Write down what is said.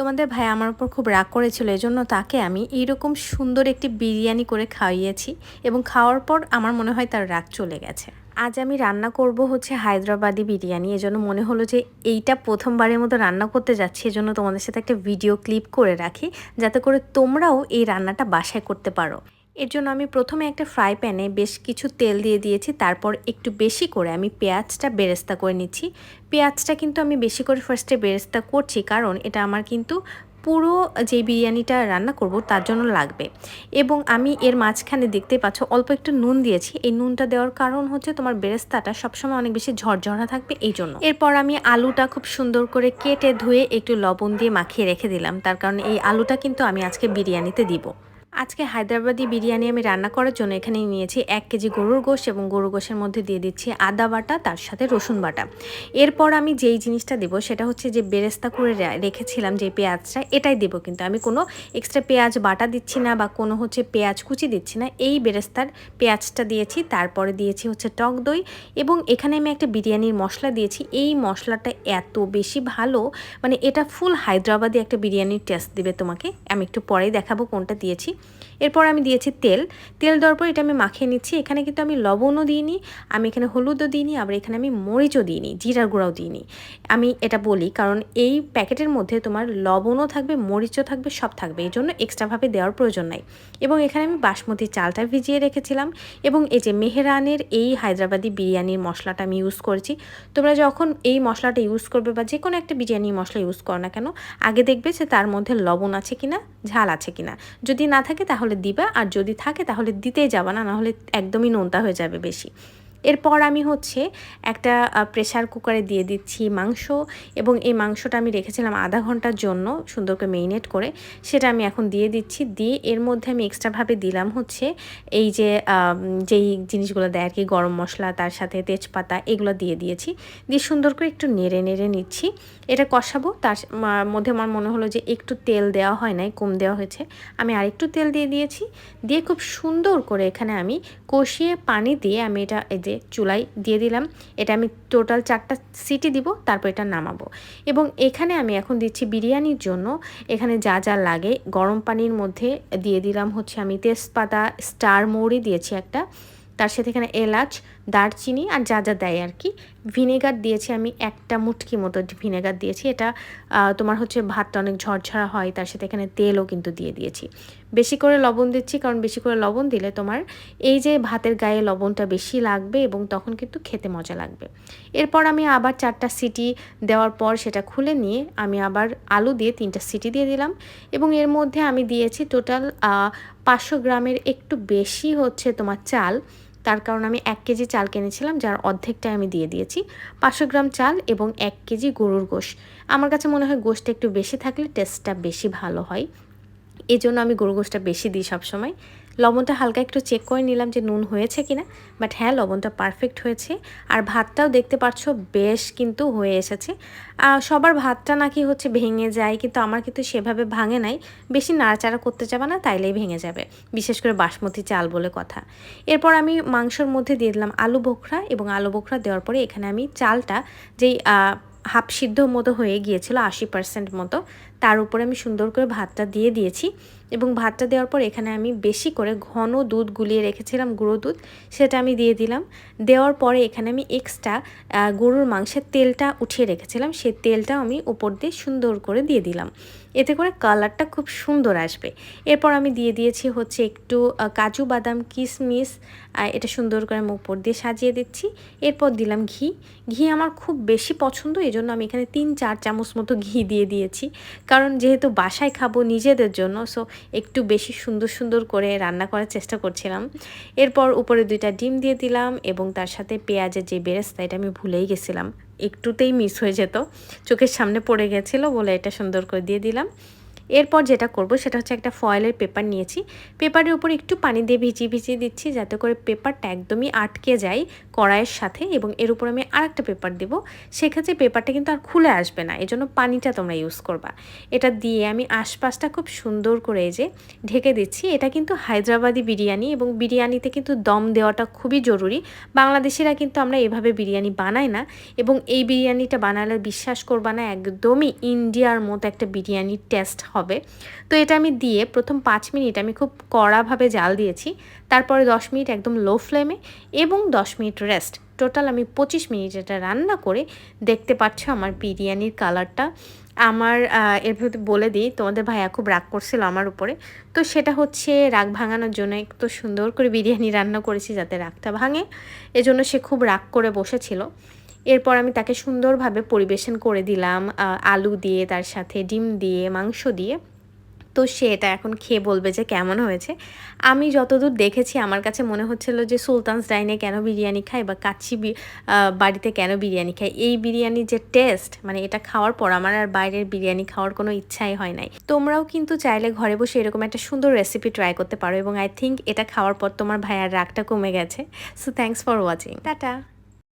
তোমাদের ভাই আমার উপর খুব রাগ করেছিল, এজন্য তাকে আমি এইরকম সুন্দর একটি বিরিয়ানি করে খাইয়েছি এবং খাওয়ার পর আমার মনে হয় তার রাগ চলে গেছে। আজ আমি রান্না করব হচ্ছে হায়দ্রাবাদি বিরিয়ানি, এজন্য মনে হলো যে এইটা প্রথমবারের মতো রান্না করতে যাচ্ছি, এজন্য তোমাদের সাথে একটা ভিডিও ক্লিপ করে রাখি, যাতে করে তোমরাও এই রান্নাটা বাসায় করতে পারো। এর জন্য আমি প্রথমে একটা ফ্রাই প্যানে বেশ কিছু তেল দিয়ে দিয়েছি, তারপর একটু বেশি করে আমি পেঁয়াজটা বেরেস্তা করে নিচ্ছি। পেঁয়াজটা কিন্তু আমি বেশি করে ফার্স্টে বেরেস্তা করছি, কারণ এটা আমার কিন্তু পুরো যে বিরিয়ানিটা রান্না করব তার জন্য লাগবে। এবং আমি এর মাঝখানে দেখতে পাচ্ছ অল্প একটু নুন দিয়েছি। এই নুনটা দেওয়ার কারণ হচ্ছে তোমার বেরেস্তাটা সবসময় অনেক বেশি ঝরঝরা থাকবে, এই জন্য। এরপর আমি আলুটা খুব সুন্দর করে কেটে ধুয়ে একটু লবণ দিয়ে মাখিয়ে রেখে দিলাম। তার কারণে এই আলুটা কিন্তু আমি আজকে বিরিয়ানিতে দিব। আজকে হায়দ্রাবাদি বিরিয়ানি আমি রান্না করার জন্য এখানে নিয়েছি এক কেজি গরুর গোশ এবং গরুর গোশের মধ্যে দিয়ে দিচ্ছি আদা বাটা, তার সাথে রসুন বাটা। এরপর আমি যেই জিনিসটা দেবো সেটা হচ্ছে যে বেরেস্তা করে রেখেছিলাম যে পেঁয়াজটা, এটাই দেবো কিন্তু। আমি কোনো এক্সট্রা পেঁয়াজ বাটা দিচ্ছি না বা কোনো হচ্ছে পেঁয়াজ কুচি দিচ্ছি না। এই বেরেস্তার পেঁয়াজটা দিয়েছি, তারপরে দিয়েছি হচ্ছে টক দই এবং এখানে আমি একটা বিরিয়ানির মশলা দিয়েছি। এই মশলাটা এত বেশি ভালো মানে এটা ফুল হায়দ্রাবাদি একটা বিরিয়ানির টেস্ট দিবে তোমাকে। আমি একটু পরেই দেখাবো কোনটা দিয়েছি। এরপর আমি দিয়েছি তেল। তেল দেওয়ার পর এটা আমি মাখিয়ে নিচ্ছি। এখানে কিন্তু আমি লবণও দিইনি, আমি এখানে হলুদও দিইনি, আবার এখানে আমি মরিচও দিইনি, জিরার গুঁড়াও দিইনি। আমি এটা বলি, কারণ এই প্যাকেটের মধ্যে তোমার লবণও থাকবে, মরিচও থাকবে, সব থাকবে। এই জন্য এক্সট্রাভাবে দেওয়ার প্রয়োজন নাই। এবং এখানে আমি বাসমতি চালটা ভিজিয়ে রেখেছিলাম এবং এই যে মেহরানের এই হায়দ্রাবাদি বিরিয়ানির মশলাটা আমি ইউজ করেছি। তোমরা যখন এই মশলাটা ইউজ করবে বা যে কোনো একটা বিরিয়ানি মশলা ইউজ করো না কেন, আগে দেখবে যে তার মধ্যে লবণ আছে কিনা, ঝাল আছে কিনা। যদি না থাকে তাহলে দিবা, আর যদি থাকে তাহলে দিতেই যাবা না, নাহলে একদমই নোনতা হয়ে যাবে বেশি। এরপর আমি হচ্ছে একটা প্রেশার কুকারে দিয়ে দিচ্ছি মাংস এবং এই মাংসটা আমি রেখেছিলাম আধা ঘণ্টার জন্য সুন্দর করে মেরিনেট করে। সেটা আমি এখন দিয়ে দিচ্ছি। দিয়ে এর মধ্যে আমি এক্সট্রাভাবে দিলাম হচ্ছে এই যে যেই জিনিসগুলো দেয় আর কি, গরম মশলা, তার সাথে তেজপাতা এগুলো দিয়ে দিয়েছি। দিয়ে সুন্দর করে একটু নেড়ে নেড়ে নিচ্ছি। এটা কষাবো। তার মধ্যে আমার মনে হলো যে একটু তেল দেওয়া হয় নাই, কম দেওয়া হয়েছে। আমি আরেকটু তেল দিয়ে দিয়েছি। দিয়ে খুব সুন্দর করে এখানে আমি কষিয়ে পানি দিয়ে আমি এটা এই যে চুলাই দিয়ে দিলাম। এটা আমি টোটাল চারটা সিটি দিব, তারপর এটা নামাবো। এবং এখানে আমি এখন দিচ্ছি বিরিয়ানির জন্য। এখানে যা যা লাগে, গরম পানির মধ্যে দিয়ে দিলাম হচ্ছে আমি তেজপাতা, স্টার মৌরি দিয়েছি একটা। তার সাথে এখানে এলাচ দারচিনি আর যা যা দেয় আর কি। ভিনেগার দিয়েছি আমি একটা মুটকি মতো ভিনেগার দিয়েছি। এটা তোমার হচ্ছে ভাতটা অনেক ঝরঝরা হয়, তার সাথে এখানে তেলও কিন্তু দিয়ে দিয়েছি। বেশি করে লবণ দিচ্ছি, কারণ বেশি করে লবণ দিলে তোমার এই যে ভাতের গায়ে লবণটা বেশি লাগবে এবং তখন কিন্তু খেতে মজা লাগবে। এরপর আমি আবার চারটা সিটি দেওয়ার পর সেটা খুলে নিয়ে আমি আবার আলু দিয়ে তিনটা সিটি দিয়ে দিলাম এবং এর মধ্যে আমি দিয়েছি টোটাল পাঁচশো গ্রামের একটু বেশি হচ্ছে তোমার চাল। তার কারণ আমি এক কেজি চাল কিনেছিলাম, যার অর্ধেকটাই আমি দিয়ে দিয়েছি। পাঁচশো গ্রাম চাল এবং এক কেজি গরুর গোশ। আমার কাছে মনে হয় গোশটা একটু বেশি থাকলে টেস্টটা বেশি ভালো হয়। এই জন্য আমি গরু গোশটা বেশি দিই সবসময়। লবণটা হালকা একটু চেক করে নিলাম যে নুন হয়েছে কিনা। বাট হ্যাঁ লবণটা পারফেক্ট হয়েছে। আর ভাতটাও দেখতে পাচ্ছ বেশ কিন্তু হয়ে এসেছে। সবার ভাতটা নাকি হচ্ছে ভেঙে যায়, কিন্তু আমার কিন্তু সেভাবে ভাঙে নাই। বেশি নাড়াচাড়া করতে যাবে না, তাইলেই ভেঙে যাবে। বিশেষ করে বাসমতি চাল বলে কথা। এরপর আমি মাংসর মধ্যে দিয়ে দিলাম আলু বোখরা এবং আলু বোখরা দেওয়ার পরে এখানে আমি চালটা যেই হাফ সিদ্ধ মতো হয়ে গিয়েছিল, আশি পার্সেন্ট মতো। তার উপরে আমি সুন্দর করে ভাতটা দিয়ে দিয়েছি এবং ভাতটা দেওয়ার পর এখানে আমি বেশি করে ঘন দুধ গুলিয়ে রেখেছিলাম, গুঁড়ো দুধ, সেটা আমি দিয়ে দিলাম। দেওয়ার পরে এখানে আমি এক্সট্রা গরুর মাংসের তেলটা উঠিয়ে রেখেছিলাম, সেই তেলটা আমি উপর দিয়ে সুন্দর করে দিয়ে দিলাম। এতে করে কালারটা খুব সুন্দর আসবে। এরপর আমি দিয়ে দিয়েছি হচ্ছে একটু কাজু বাদাম, কিশমিশ এটা সুন্দর করে আমি উপর দিয়ে সাজিয়ে দিচ্ছি। এরপর দিলাম ঘি। ঘি আমার খুব বেশি পছন্দ এই জন্য আমি এখানে তিন, চার চামচ মতো ঘি দিয়ে দিয়েছি। কারণ যেহেতু বাসায় খাব নিজেদের জন্য সো একটু বেশি সুন্দর সুন্দর করে রান্না করার চেষ্টা করছিলাম। এরপর উপরে দুইটা ডিম দিয়ে দিলাম এবং তার সাথে পেঁয়াজের যে বেরেস্তা এটা আমি ভুলেই গেছিলাম। একটুতেই মিস হয়ে যেত। চোখের সামনে পড়ে গেছিল বলে এটা সুন্দর করে দিয়ে দিলাম। এরপর যেটা করব সেটা হচ্ছে একটা ফয়েলের পেপার নিয়েছি। পেপারের উপর একটু পানি দিয়ে ভিজিয়ে ভিজিয়ে দিচ্ছি যাতে করে পেপারটা একদমই আটকে যায় কড়াইয়ের সাথে এবং এর উপর আমি আর একটা পেপার দেবো। সেক্ষেত্রে পেপারটা কিন্তু আর খুলে আসবে না, এজন্য পানিটা তোমরা ইউজ করবা। এটা দিয়ে আমি আশপাশটা খুব সুন্দর করে যে ঢেকে দিচ্ছি। এটা কিন্তু হায়দ্রাবাদি বিরিয়ানি এবং বিরিয়ানিতে কিন্তু দম দেওয়াটা খুবই জরুরি। বাংলাদেশিরা কিন্তু আমরা এভাবে বিরিয়ানি বানাই না এবং এই বিরিয়ানিটা বানালে বিশ্বাস করবা না, একদমই ইন্ডিয়ার মতো একটা বিরিয়ানির টেস্ট হবে। তো এটা আমি দিয়ে প্রথম পাঁচ মিনিট আমি খুব কড়াভাবে জাল দিয়েছি। তারপরে দশ মিনিট একদম লো ফ্লেমে এবং দশ মিনিট রেস্ট টোটাল আমি পঁচিশ মিনিট এটা রান্না করে দেখতে পাচ্ছ আমার বিরিয়ানির কালারটা আমার এর ভেতরে বলে দিই, তোমাদের ভাইয়া খুব রাগ করছিল আমার উপরে। তো সেটা হচ্ছে রাগ ভাঙানোর জন্য একটু সুন্দর করে বিরিয়ানি রান্না করেছি যাতে রাগটা ভাঙে। এজন্য সে খুব রাগ করে বসেছিল। এরপর আমি তাকে সুন্দরভাবে পরিবেশন করে দিলাম আলু দিয়ে, তার সাথে ডিম দিয়ে, মাংস দিয়ে। তো সে এটা এখন খেয়ে বলবে যে কেমন হয়েছে। আমি যতদূর দেখেছি, আমার কাছে মনে হচ্ছিল যে সুলতানস ডাইনে কেন বিরিয়ানি খায় বা কাচ্ছি বাড়িতে কেন বিরিয়ানি খায়। এই বিরিয়ানির যে টেস্ট মানে এটা খাওয়ার পর আমার আর বাইরের বিরিয়ানি খাওয়ার কোনো ইচ্ছাই হয় নাই। তোমরাও কিন্তু চাইলে ঘরে বসে এরকম একটা সুন্দর রেসিপি ট্রাই করতে পারো এবং আই থিঙ্ক এটা খাওয়ার পর তোমার ভাইয়ার রাগটা কমে গেছে। So thanks for watching tata.